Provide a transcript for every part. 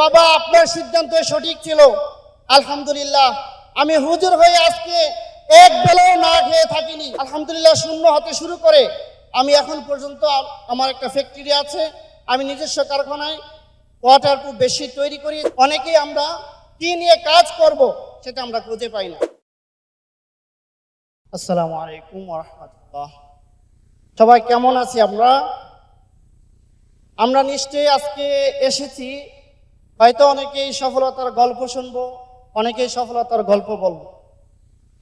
বাবা, আপনার সিদ্ধান্ত সঠিক ছিল। আলহামদুলিল্লাহ। আমি হুজুর হয়ে আজকে এক বেলাও না খেয়ে থাকিনি। আলহামদুলিল্লাহ শূন্য হতে শুরু করে। আমি এখন পর্যন্ত আমার একটা ফ্যাক্টরি আছে। আমি নিজস্ব কারখানায় ওয়াটার ওয়াটারপ্রুফ বেশি তৈরি করি। অনেকেই আমরা কি নিয়ে কাজ করব সেটা আমরা খুঁজে পাই না। আসসালামু আলাইকুম রহমতুল্লাহ সবাই কেমন আছি আমরা? আমরা নিশ্চয়ই আজকে এসেছি হয়তো অনেকেই সফলতার গল্প শুনব, অনেকেই সফলতার গল্প বলব।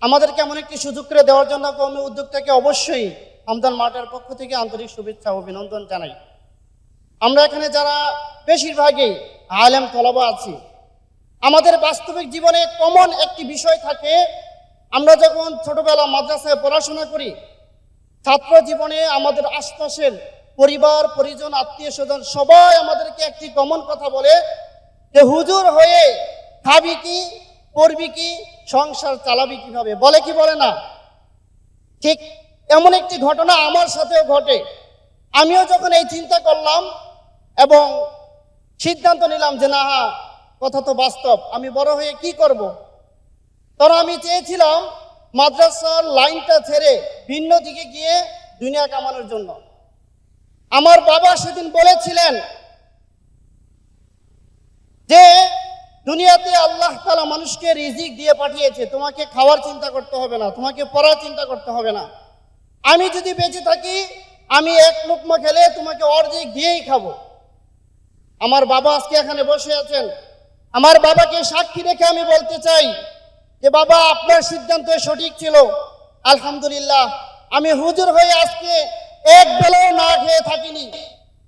আমাদেরকে এমন একটি সুযোগ করে দেওয়ার জন্য কর্মী উদ্যোক্তাকে অবশ্যই আমদান মার্টের পক্ষ থেকে আন্তরিক শুভেচ্ছা অভিনন্দন জানাই। আমরা এখানে যারা বেশিরভাগই আলেম তলবা আছি, আমাদের বাস্তবিক জীবনে কমন একটি বিষয় থাকে, আমরা যখন ছোটবেলা মাদ্রাসায় পড়াশোনা করি, ছাত্র জীবনে আমাদের আশপাশের পরিবার, পরিজন আত্মীয় স্বজন সবাই আমাদেরকে একটি কমন কথা বলে যে হুজুর হয়ে খাবি কি পড়বি কি সংসার চালাবি কীভাবে? বলে কি বলে না? ঠিক এমন একটি ঘটনা আমার সাথেও ঘটে। আমিও যখন এই চিন্তা করলাম এবং সিদ্ধান্ত নিলাম যে না হ্যাঁ, কথা তো বাস্তব আমি বড় হয়ে কি করব। তখন আমি চেয়েছিলাম মাদ্রাসার লাইনটা ছেড়ে ভিন্ন দিকে গিয়ে দুনিয়া কামানোর জন্য। আমার বাবা সেদিন বলেছিলেন যে দুনিয়াতে আল্লাহ তালা মানুষকে রিজিক দিয়ে পাঠিয়েছে, তোমাকে খাওয়ার চিন্তা করতে হবে না, তোমাকে পড়ার চিন্তা করতে হবে না। আমি যদি বেঁচে থাকি, আমি এক লোকমা খেলে তোমাকে অর্ধেক দিয়েই খাব। আমার বাবা আজকে এখানে বসে আছেন। আমার বাবাকে সাক্ষী রেখে আমি বলতে চাই যে, বাবা, আপনার সিদ্ধান্ত সঠিক ছিল। আলহামদুলিল্লাহ, আমি হুজুর হয়ে আজকে এক বেলাও না খেয়ে থাকিনি।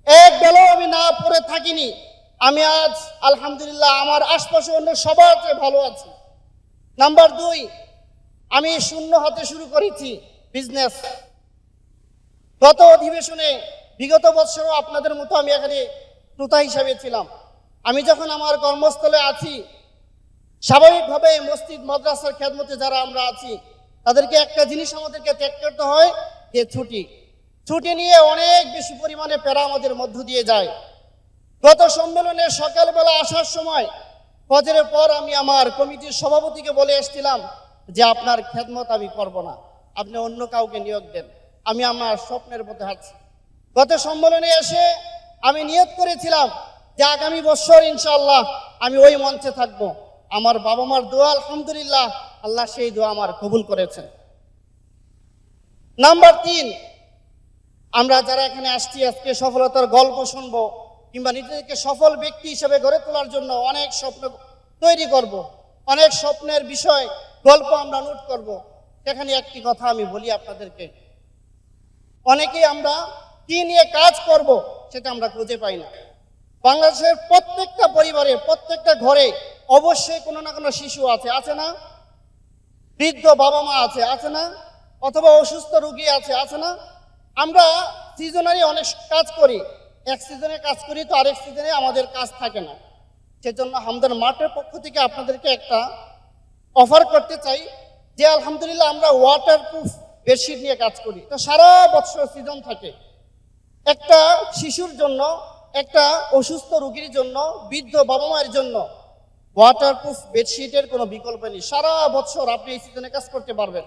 এক বেলাও আমি না পড়ে থাকিনি। আমি আজ, আলহামদুলিল্লাহ, আমার আশপাশে অন্য সবার চেয়ে ভালো আছি। নাম্বার দুই, আমি শূন্য হতে শুরু করেছি বিজনেস গত অধিবেশনে, বিগত বছরও আপনাদের মতো আমি এখানে শ্রোতা হিসাবে ছিলাম। আমি যখন আমার কর্মস্থলে আছি, স্বাভাবিকভাবে মসজিদ, মাদ্রাসার খেদমতে যারা আমরা আছি, তাদেরকে একটা জিনিস আমাদেরকে ত্যাগ করতে হয়, যে ছুটি। ছুটি নিয়ে অনেক বেশি পরিমাণে প্যারা আমাদের মধ্য দিয়ে যায়। গত সম্মেলনে সকালবেলা আসার সময় ফজরের পর আমি আমার কমিটির সভাপতিকে বলে এসেছিলাম যে আপনার খেদমত আমি করব না, আপনি অন্য কাউকে নিয়োগ দেন। আমি আমার স্বপ্নের পথে হাঁটছি গত সম্মেলনে এসে আমি নিয়োগ করেছিলাম যে আগামী বছর ইনশাআল্লাহ আমি ওই মঞ্চে থাকব। আমার বাবা মার দোয়া, আলহামদুলিল্লাহ, আল্লাহ সেই দোয়া আমার কবুল করেছেন। নাম্বার তিন, আমরা যারা এখানে আসছি, আজকে সফলতার গল্প শুনব। কিংবা নিজেদেরকে সফল ব্যক্তি হিসেবে গড়ে তোলার জন্য অনেক স্বপ্ন তৈরি করব। অনেক স্বপ্নের বিষয়, গল্প আমরা নোট করব। সেখানে একটি কথা আমি বলি আপনাদেরকে। অনেকেই আমরা কি নিয়ে কাজ করব সেটা আমরা খুঁজে পাই না। বাংলাদেশের প্রত্যেকটা পরিবারে, প্রত্যেকটা ঘরে অবশ্যই কোনো না কোনো শিশু আছে। আছে না? বৃদ্ধ বাবা মা আছে। আছে না? অথবা অসুস্থ রুগী আছে। আছে না? আমরা সিজনারি অনেক কাজ করি। এক সিজনে কাজ করি তো আরেক সিজনে আমাদের কাজ থাকে না। সেজন্য হামদান মাঠের পক্ষ থেকে আপনাদেরকে একটা অফার করতে চাই যে, আলহামদুলিল্লাহ আমরা ওয়াটারপ্রুফ বেডশিট নিয়ে কাজ করি। তো সারা বছর সিজন থাকে। একটা শিশুর জন্য, একটা অসুস্থ রোগীর জন্য, বৃদ্ধ বাবা মায়ের জন্য ওয়াটারপ্রুফ বেডশিটের কোনো বিকল্প নেই। সারা বছর আপনি এই সিজনে কাজ করতে পারবেন।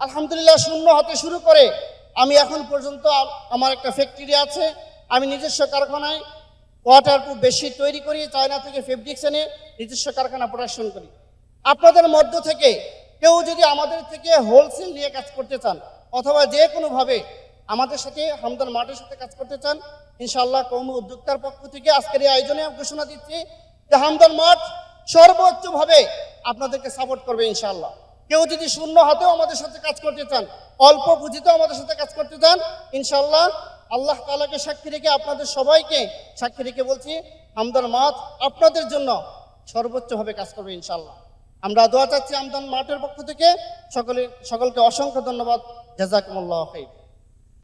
আলহামদুলিল্লাহ শূন্য হতে শুরু করে আমি এখন পর্যন্ত আমার একটা ফ্যাক্টরি আছে। আমি নিজস্ব কারখানায় ওয়াটারপ্রুফ বেশি তৈরি করি, চায়না থেকে ফেব্রিক্স এনে নিজস্ব কারখানা প্রোডাকশন করি। আপনাদের মধ্য থেকে কেউ যদি আমাদের থেকে হোলসেল নিয়ে কাজ করতে চান, অথবা যে কোনোভাবে আমাদের সাথে হামদান মাঠের সাথে কাজ করতে চান ইনশাল্লাহ কৌম উদ্যোক্তার পক্ষ থেকে আজকের এই আয়োজনে ঘোষণা দিচ্ছি যে হামদান মাঠ সর্বোচ্চভাবে আপনাদেরকে সাপোর্ট করবে ইনশাল্লাহ কেউ যদি শূন্য হাতেও আমাদের সাথে কাজ করতে চান, অল্প পুঁজিতেও আমাদের সাথে কাজ করতে চান, ইনশাআল্লাহ আল্লাহ তালাকে সাক্ষী রেখে আপনাদের সবাইকে সাক্ষী রেখে বলছি, আমদান মাঠ আপনাদের জন্য সর্বোচ্চভাবে কাজ করবে ইনশাল্লাহ আমরা দোয়া চাচ্ছি আমদান মাঠের পক্ষ থেকে। সকলে সকলকে অসংখ্য ধন্যবাদ। জাজাকুমুল্লাহ খাইর।